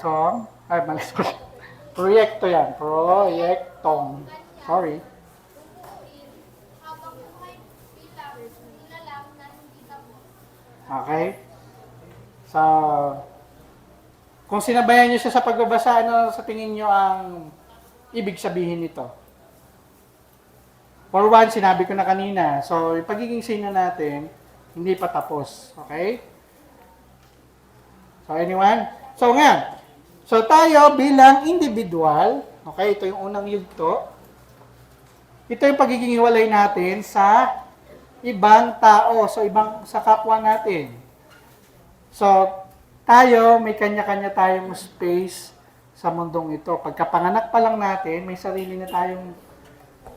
proyektong, ay mali, sorry. Proyekto yan, proyektong. Sorry. Okay? So, kung sinabayan niyo siya sa pagbabasa, ano sa tingin niyo ang ibig sabihin nito? For one, sinabi ko na kanina. So, yung pagiging sino natin, hindi pa tapos. Okay? So, anyone? So, nga. So, tayo bilang individual, okay, ito yung unang yugto. Ito yung pagiging hiwalay natin sa ibang tao, so ibang sa kapwa natin. So, tayo, may kanya-kanya tayong space sa mundong ito. Pagkapanganak pa lang natin, may sarili na tayong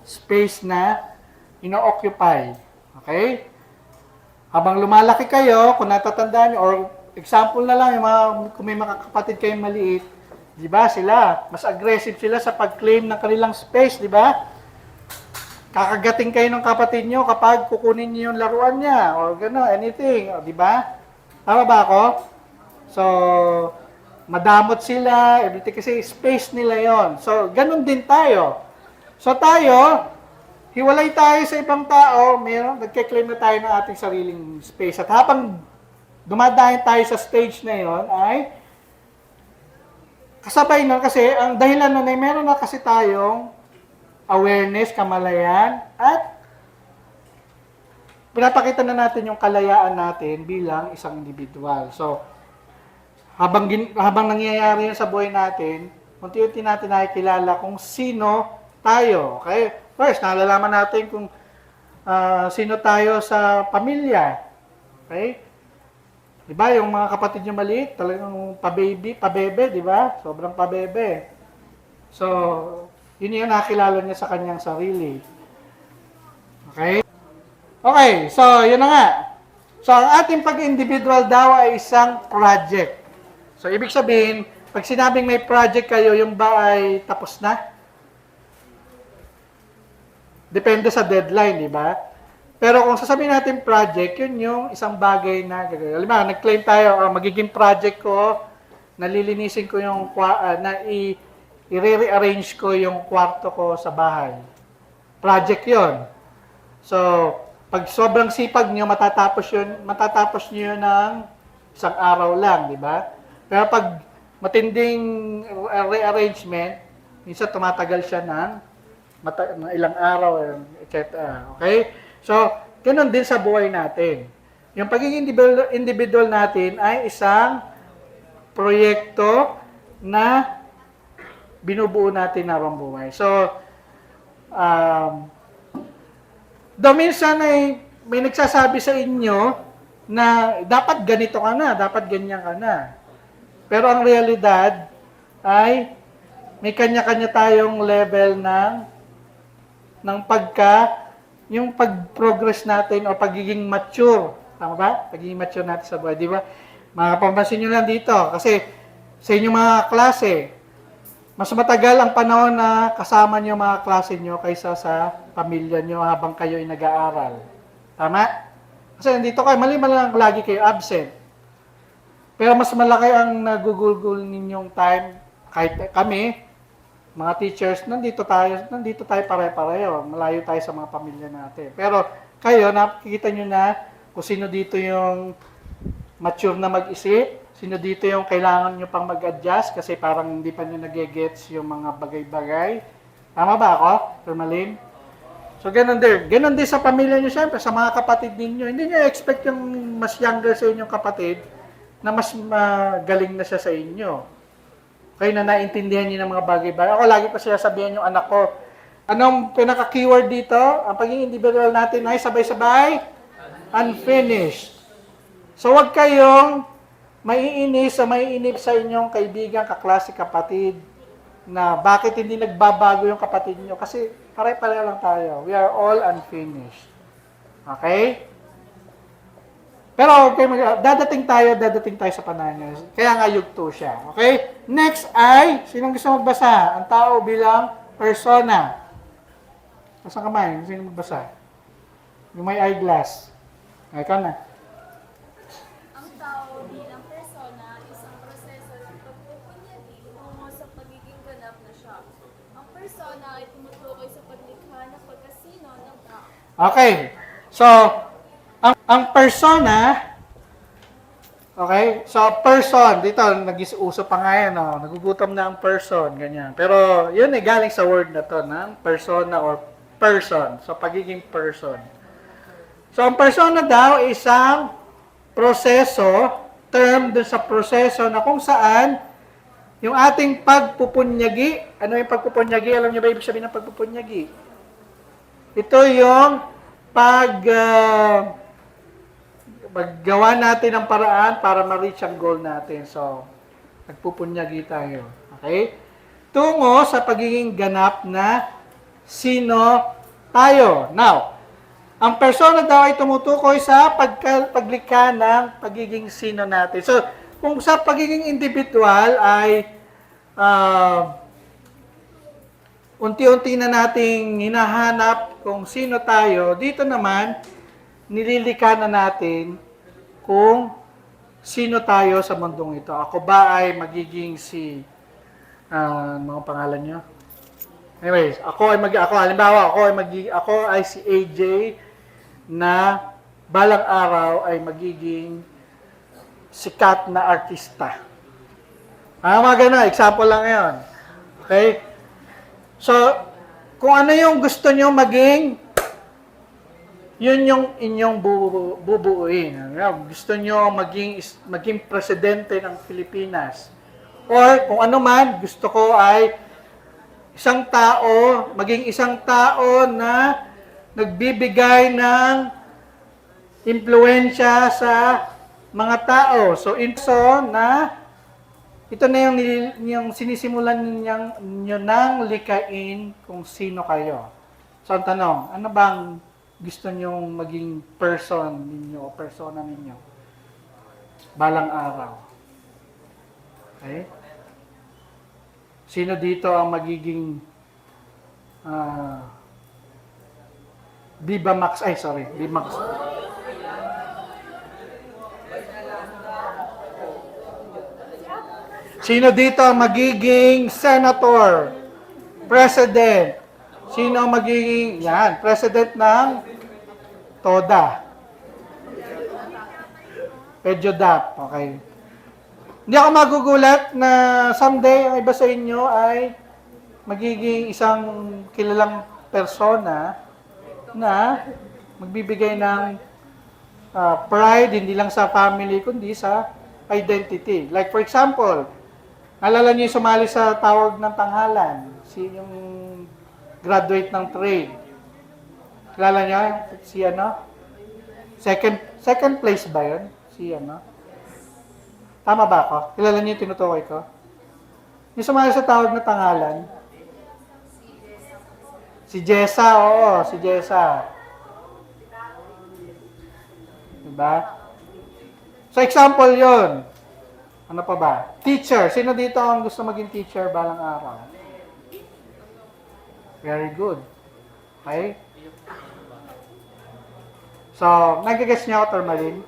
space na ino-occupy. Okay? Habang lumalaki kayo, kung natatandaan nyo, or example na lang, yung mga, kung may mga kapatid kayong maliit, di ba sila, mas aggressive sila sa pag-claim ng kanilang space, di ba? Kakagating kayo ng kapatid nyo kapag kukunin niyo yung laruan niya, or gano'n, anything, di ba? Tama ba ako? So, madamot sila, everything, kasi space nila yon. So, ganun din tayo. So, tayo, hiwalay tayo sa ibang tao, mayroon, nagke-claim na tayo ng ating sariling space. At habang dumadahin tayo sa stage na yon ay kasabay na kasi ang dahilan nun ay meron na kasi tayong awareness, kamalayan, at pinapakita na natin yung kalayaan natin bilang isang individual. So, habang, habang nangyayari yun sa buhay natin, unti-unti natin nakikilala kung sino tayo. Okay? First, nalalaman natin kung ah, sino tayo sa pamilya. Okay? Di ba, yung mga kapatid nyo maliit, talagang pa-baby, pa-bebe, di ba? Sobrang pa-bebe. So, yun yung nakilala niya sa kanyang sarili. Okay? Okay, so yun na nga. So ang ating pag-individual daw ay isang project. So ibig sabihin, pag sinabing may project kayo, yung ba ay tapos na? Depende sa deadline, di ba? Pero kung sasabihin natin project, yun yung isang bagay na mo, nag-claim tayo, ah, magiging project ko, nalilinisin ko yung, ah, na i- i-rearrange ko yung kwarto ko sa bahay. Project yon. So, pag sobrang sipag nyo, matatapos yun, matatapos nyo yun ng isang araw lang, di ba? Pero pag matinding uh, rearrangement, minsan tumatagal siya ng, mata- ng ilang araw, etc. Okay? So, ganun din sa buhay natin. Yung pagiging individual, natin ay isang proyekto na binubuo natin narong buhay. So, um, Though minsan ay may nagsasabi sa inyo na dapat ganito ka na, dapat ganyan ka na. Pero ang realidad ay may kanya-kanya tayong level ng ng pagka yung pag-progress natin o pagiging mature. Tama ba? Pagiging mature natin sa buhay, di ba? Makapapansin nyo lang dito kasi sa inyong mga klase, mas matagal ang panahon na kasama niyo mga klase niyo kaysa sa pamilya niyo habang kayo ay nag-aaral. Tama? Kasi nandito kayo, mali lang lagi kayo absent. Pero mas malaki ang nagugulgul ninyong time kahit kami, mga teachers, nandito tayo, nandito tayo pare-pareho. Malayo tayo sa mga pamilya natin. Pero kayo, nakikita nyo na kung sino dito yung mature na mag-isip, sino dito yung kailangan nyo pang mag-adjust kasi parang hindi pa nyo nagigets yung mga bagay-bagay. Tama ba ako, Permalin? So, ganun din. Ganun din sa pamilya nyo, syempre, sa mga kapatid ninyo. Hindi nyo expect yung mas younger sa inyong kapatid na mas magaling na siya sa inyo. Kayo na naintindihan niyo ng mga bagay-bagay. Ako lagi ko siya sabihan yung anak ko, anong pinaka-keyword dito? Ang pagiging individual natin ay sabay-sabay, unfinished. So, wag kayong maiinis o maiinip sa inyong kaibigan, kaklase, kapatid, na bakit hindi nagbabago yung kapatid nyo. Kasi pare-pareho lang tayo. We are all unfinished. Okay? Pero okay, mag- dadating tayo, dadating tayo sa Pananas. Kaya nga yugto siya. Okay? Next ay, sinong gusto magbasa? Ang tao bilang persona. Asa kamay? Sino magbasa? Yung may eyeglass. Ay, ka na. Ang tao bilang persona, isang proseso ng pagpupunyagi tungo sa pagiging ganap na siya. Ang persona ay tumutukoy sa paglikha ng pagkasino ng tao. Okay. So, ang, persona, okay, so person, dito, nag-uso pa nga yan, oh, nagugutom na ang person, ganyan. Pero, yun eh, galing sa word na to, ng persona or person. So, pagiging person. So, ang persona daw, isang proseso, term dun sa proseso na kung saan yung ating pagpupunyagi, ano yung pagpupunyagi? Alam niyo ba ibig sabihin ng pagpupunyagi? Ito yung pag ah, maggawa natin ng paraan para ma-reach ang goal natin. So, nagpupunyagi tayo. Okay? Tungo sa pagiging ganap na sino tayo. Now, ang persona daw ay tumutukoy sa pagka, paglikha ng pagiging sino natin. So, kung sa pagiging individual ay ah, unti-unti na nating hinahanap kung sino tayo, dito naman, nililika na natin kung sino tayo sa mundong ito. Ako ba ay magiging si, ah, mga pangalan nyo? Anyways, ako ay mag ako halimbawa ako ay magi ako ay si AJ na balang araw ay magiging sikat na artista. Ah, mga ganun, example lang 'yon. Okay? So, kung ano yung gusto nyo maging, yun yung inyong bubu- bubuuin. Ano, Gusto nyo maging, maging presidente ng Pilipinas. Or kung ano man, gusto ko ay isang tao, maging isang tao na nagbibigay ng impluensya sa mga tao. So, so na ito na yung, yung sinisimulan ninyang, nyo nang likain kung sino kayo. So, ang tanong, ano bang gusto nyong maging person ninyo o persona ninyo? Balang araw. Okay? Sino dito ang magiging ah Viva Max, ay sorry, Viva Max. Sino dito ang magiging senator, president? Sino magiging, yan, president ng TODA? PEDYODAP, okay. Hindi ako magugulat na someday ang iba sa inyo ay magiging isang kilalang persona na magbibigay ng ah, pride hindi lang sa family kundi sa identity. Like for example, Alala niyo sumali sa tawag ng tanghalan, si yung graduate ng trade. Kilala niyo si ano? Second second place ba 'yon? Si ano? Tama ba ako? Kilala niyo yung tinutukoy ko? Yung sumali sa tawag ng tanghalan. Si Jessa, oo, si Jessa. Diba? So example 'yon. Ano pa ba? Teacher. Sino dito ang gusto maging teacher balang araw? Very good. Okay? So, nagigets niyo ako, Termalin?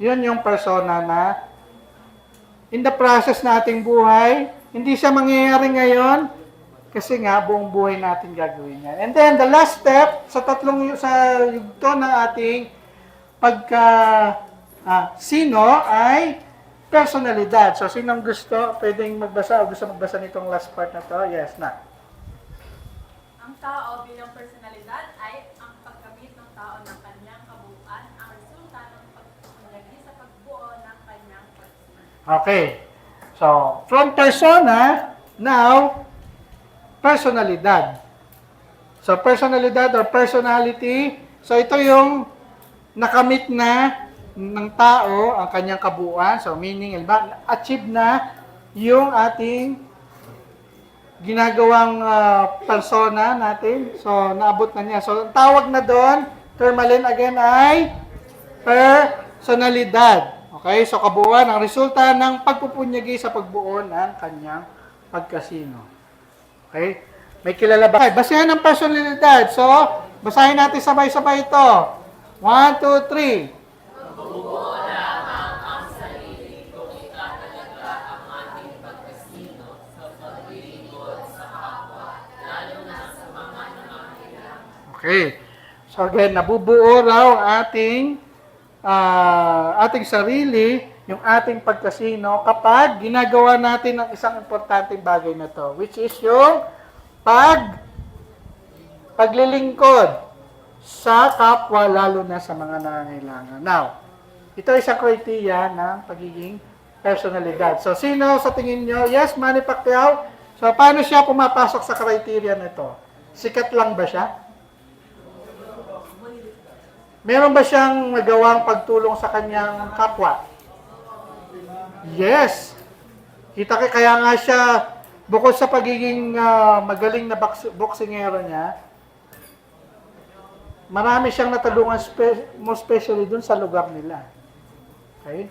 Yun yung persona na in the process nating buhay, hindi siya mangyayari ngayon kasi nga buong buhay natin gagawin yan. And then the last step sa tatlong sa yugto ng ating pagka ah, sino ay personalidad. So, sinong gusto, pwedeng magbasa o gusto magbasa nitong last part na to? Yes, na. Ang tao bilang personalidad ay ang pagkamit ng tao ng kanyang kabuuan, ang resulta ng pagpunyagi sa pagbuo ng kanyang pagkasino. Okay. So, from persona, now, personalidad. So, personalidad or personality, so ito yung nakamit na ng tao ang kanyang kabuuan. So, meaning, achieve na yung ating ginagawang ah, persona natin. So, naabot na niya. So, ang tawag na doon, Termalin again ay personalidad. Okay? So, kabuuan, ang resulta ng pagpupunyagi sa pagbuo ng kanyang pagkasino. Okay? May kilala ba? Basahin ng personalidad. So, basahin natin sabay-sabay ito. One, two, three. Okay. So again, nabubuo raw ating ah, ating sarili, yung ating pagkasino kapag ginagawa natin ang isang importanteng bagay na to, which is yung pag paglilingkod sa kapwa, lalo na sa mga nangangailangan. Now, ito ay isang criteria ng pagiging personalidad. So, sino sa tingin nyo? Yes, Manny Pacquiao. So, paano siya pumapasok sa criteria nito? Sikat lang ba siya? Meron ba siyang nagawang pagtulong sa kanyang kapwa? Yes. Kita ka kaya nga siya, bukod sa pagiging ah, magaling na box- boksingero niya, marami siyang natulungan, spe- most especially dun sa lugar nila. Okay?